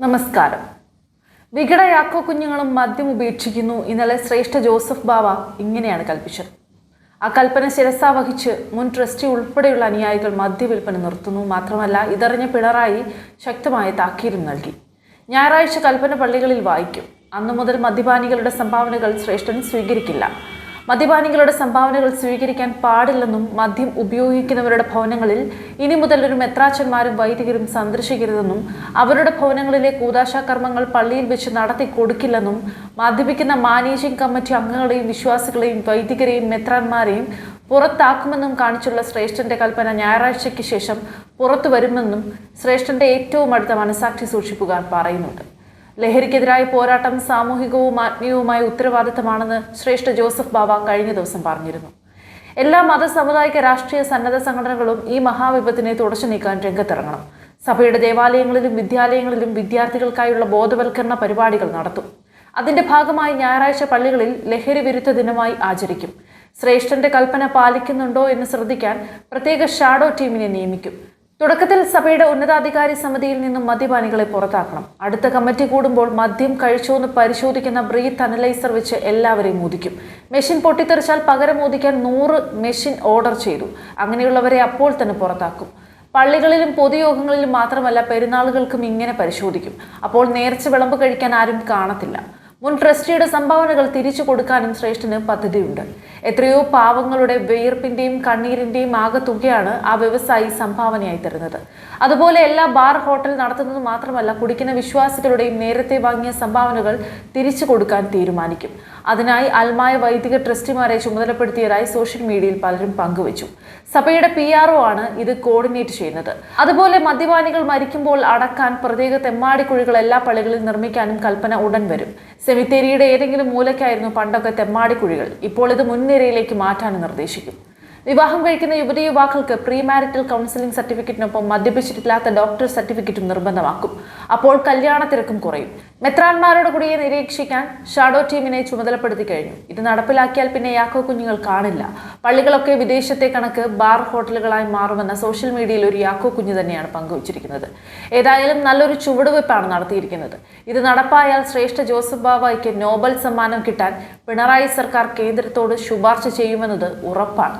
നമസ്കാരം. വികട യാക്കോ കുഞ്ഞുങ്ങളും മദ്യം ഉപേക്ഷിക്കുന്നു. ഇന്നലെ ശ്രേഷ്ഠ ജോസഫ് ബാവ ഇങ്ങനെയാണ് കൽപ്പിച്ചത്. ആ കൽപ്പന ശിരസാ വഹിച്ച് മുൻ ട്രസ്റ്റി ഉൾപ്പെടെയുള്ള അനുയായികൾ മദ്യവിൽപ്പന നിർത്തുന്നു. മാത്രമല്ല ഇതറിഞ്ഞ പിണറായി ശക്തമായ താക്കീതും നൽകി. ഞായറാഴ്ച കൽപ്പന പള്ളികളിൽ വായിക്കും. അന്നു മുതൽ മദ്യപാനികളുടെ സംഭാവനകൾ ശ്രേഷ്ഠൻ സ്വീകരിക്കില്ല. മദ്യപാനികളുടെ സംഭാവനകൾ സ്വീകരിക്കാൻ പാടില്ലെന്നും മദ്യം ഉപയോഗിക്കുന്നവരുടെ ഭവനങ്ങളിൽ ഇനി മുതൽ ഒരു മെത്രാച്ചന്മാരും വൈദികരും സന്ദർശിക്കരുതെന്നും അവരുടെ ഭവനങ്ങളിലെ കൂതാശാ കർമ്മങ്ങൾ പള്ളിയിൽ വെച്ച് നടത്തി കൊടുക്കില്ലെന്നും മദ്യപിക്കുന്ന മാനേജിംഗ് കമ്മിറ്റി അംഗങ്ങളെയും വിശ്വാസികളെയും വൈദികരെയും മെത്രാന്മാരെയും പുറത്താക്കുമെന്നും കാണിച്ചുള്ള ശ്രേഷ്ഠന്റെ കൽപ്പന ഞായറാഴ്ചയ്ക്ക് ശേഷം പുറത്തു വരുമെന്നും ശ്രേഷ്ഠന്റെ ഏറ്റവും അടുത്ത മനസാക്ഷി സൂക്ഷിപ്പുകാർ പറയുന്നുണ്ട്. ലഹരിക്കെതിരായ പോരാട്ടം സാമൂഹികവും ആത്മീയവുമായ ഉത്തരവാദിത്തമാണെന്ന് ശ്രേഷ്ഠ ജോസഫ് ബാബ കഴിഞ്ഞ ദിവസം പറഞ്ഞിരുന്നു. എല്ലാ മത സമുദായിക രാഷ്ട്രീയ സന്നദ്ധ സംഘടനകളും ഈ മഹാവിപത്തിനെ തുടച്ചു നീക്കാൻ രംഗത്തിറങ്ങണം. സഭയുടെ ദേവാലയങ്ങളിലും വിദ്യാലയങ്ങളിലും വിദ്യാർത്ഥികൾക്കായുള്ള ബോധവൽക്കരണ പരിപാടികൾ നടത്തും. അതിന്റെ ഭാഗമായി ഞായറാഴ്ച പള്ളികളിൽ ലഹരി വിരുദ്ധ ദിനമായി ആചരിക്കും. ശ്രേഷ്ഠന്റെ കൽപ്പന പാലിക്കുന്നുണ്ടോ എന്ന് ശ്രദ്ധിക്കാൻ പ്രത്യേക ഷാഡോ ടീമിനെ നിയമിക്കും. തുടക്കത്തിൽ സഭയുടെ ഉന്നതാധികാരി സമിതിയിൽ നിന്നും മദ്യപാനികളെ പുറത്താക്കണം. അടുത്ത കമ്മിറ്റി കൂടുമ്പോൾ മദ്യം കഴിച്ചോന്ന് പരിശോധിക്കുന്ന ബ്രീത്ത് അനലൈസർ വെച്ച് എല്ലാവരെയും മോദിക്കും. മെഷീൻ പൊട്ടിത്തെറിച്ചാൽ പകരം മോദിക്കാൻ നൂറ് മെഷീൻ ഓർഡർ ചെയ്തു. അങ്ങനെയുള്ളവരെ അപ്പോൾ തന്നെ പുറത്താക്കും. പള്ളികളിലും പൊതുയോഗങ്ങളിലും മാത്രമല്ല പെരുന്നാളുകൾക്കും ഇങ്ങനെ പരിശോധിക്കും. അപ്പോൾ നേർച്ച വിളമ്പ് കഴിക്കാൻ ആരും കാണത്തില്ല. മുൻ ട്രസ്റ്റിയുടെ സംഭാവനകൾ തിരിച്ചു കൊടുക്കാനും ശ്രേഷ്ഠന് പദ്ധതിയുണ്ട്. എത്രയോ പാവങ്ങളുടെ വിയർപ്പിന്റെയും കണ്ണീരിന്റെയും ആകെ തുകയാണ് ആ വ്യവസായി സംഭാവനയായി തരുന്നത്. അതുപോലെ എല്ലാ ബാർ ഹോട്ടൽ നടത്തുന്നത് മാത്രമല്ല കുടിക്കുന്ന വിശ്വാസികളുടെയും നേരത്തെ വാങ്ങിയ സംഭാവനകൾ തിരിച്ചു കൊടുക്കാൻ തീരുമാനിക്കും. അതിനായി അൽമായ വൈദിക ട്രസ്റ്റിമാരെ ചുമതലപ്പെടുത്തിയതായി സോഷ്യൽ മീഡിയയിൽ പലരും പങ്കുവച്ചു. സഭയുടെ പി ആണ് ഇത് കോർഡിനേറ്റ് ചെയ്യുന്നത്. അതുപോലെ മദ്യപാനികൾ മരിക്കുമ്പോൾ അടക്കാൻ പ്രത്യേക തെമ്മാടിക്കുഴികൾ എല്ലാ പള്ളികളിൽ നിർമ്മിക്കാനും കൽപ്പന ഉടൻ വരും. സെമിത്തേരിയുടെ ഏതെങ്കിലും മൂലയ്ക്കായിരുന്നു പണ്ടൊക്കെ തെമ്മാടിക്കുഴികൾ. ഇപ്പോൾ ഇത് മുൻനിരയിലേക്ക് മാറ്റാനും നിർദ്ദേശിക്കും. വിവാഹം കഴിക്കുന്ന യുവതി യുവാക്കൾക്ക് പ്രീ മാരിറ്റൽ കൗൺസിലിംഗ് സർട്ടിഫിക്കറ്റിനൊപ്പം മദ്യപിച്ചിട്ടില്ലാത്ത ഡോക്ടർ സർട്ടിഫിക്കറ്റും നിർബന്ധമാക്കും. അപ്പോൾ കല്യാണ തിരക്കും കുറയും. മെത്രാന്മാരോട് കൂടിയെ നിരീക്ഷിക്കാൻ ഷാഡോ ടീമിനെ ചുമതലപ്പെടുത്തി കഴിഞ്ഞു. ഇത് നടപ്പിലാക്കിയാൽ പിന്നെ യാക്കോ കുഞ്ഞുങ്ങൾ കാണില്ല. പള്ളികളൊക്കെ വിദേശത്തെ കണക്ക് ബാർ ഹോട്ടലുകളായി മാറുമെന്ന സോഷ്യൽ മീഡിയയിൽ ഒരു യാക്കോ കുഞ്ഞു തന്നെയാണ് പങ്കുവച്ചിരിക്കുന്നത്. ഏതായാലും നല്ലൊരു ചുവടുവയ്പ്പാണ് നടത്തിയിരിക്കുന്നത്. ഇത് നടപ്പായാൽ ശ്രേഷ്ഠ ജോസഫ് ബാബായ്ക്ക് നോബൽ സമ്മാനം കിട്ടാൻ പിണറായി സർക്കാർ കേന്ദ്രത്തോട് ശുപാർശ ചെയ്യുമെന്നത് ഉറപ്പാണ്.